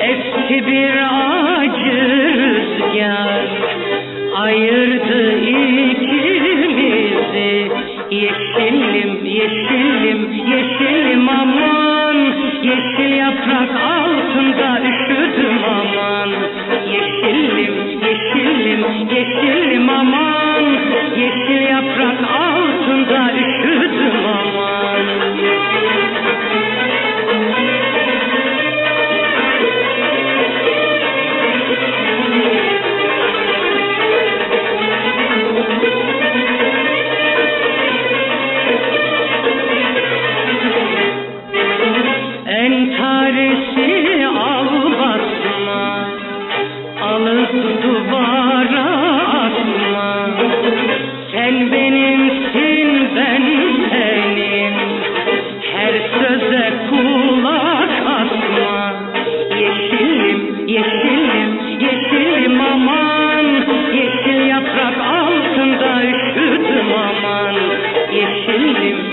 Esti bir acı rüzgar Ayırdı ikimizi. Yeşilim, yeşilim, yeşilim aman Yeşil yaprak al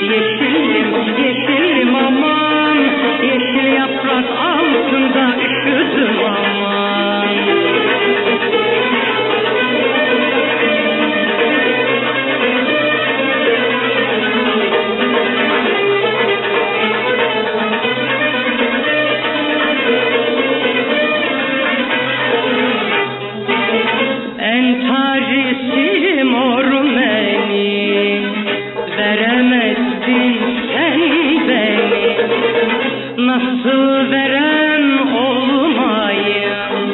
Yeşilim, yeşilim, yeşilim aman Nasıl olmayım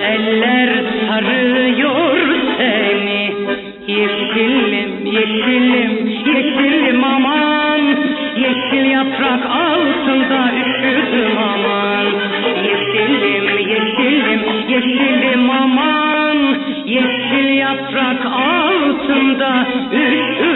Eller sarıyor seni. Yeşilim, yeşilim, yeşilim aman. Yeşil yaprak altında üşüdüm aman. Yeşilim, yeşilim, yeşilim aman. Yeşil yaprak altında üşüdüm